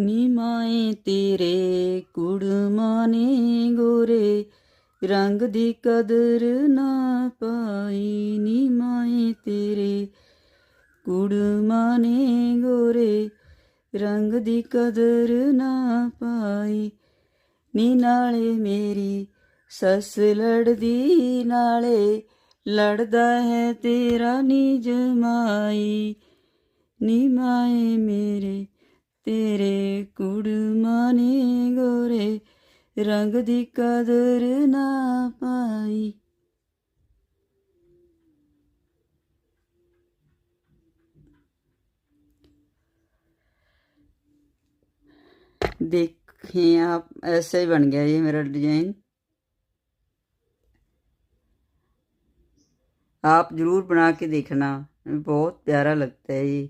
ਨੀ ਮਾਏ ਤੇਰੇ ਕੁੜਮਾਨੇ ਗੋਰੇ, ਰੰਗ ਦੀ ਕਦਰ ਨਾ ਪਾਈ ਨੀ ਮਾਏ ਤੇਰੇ ਕੁੜਮਾਨੇ ਗੋਰੇ, ਰੰਗ ਦੀ ਕਦਰ ਨਾ ਪਾਈ ਨੀ ਨਾਲੇ ਮੇਰੀ ਸੱਸ ਲੜਦੀ ਨਾਲੇ, ਲੜਦਾ ਹੈ ਤੇਰਾ ਨਿਜ ਮਾਈ ਨੀ ਮਾਏ ਮੇਰੇ ਤੇਰੇ ਕੁੜਮਾਨੇ ਗੋਰੇ ਰੰਗ ਦੀ ਕਦਰ ਨਾ ਪਾਈ देखिए आप ऐसे ही बन गया ये मेरा डिजाइन आप जरूर बना के देखना बहुत प्यारा लगता है ये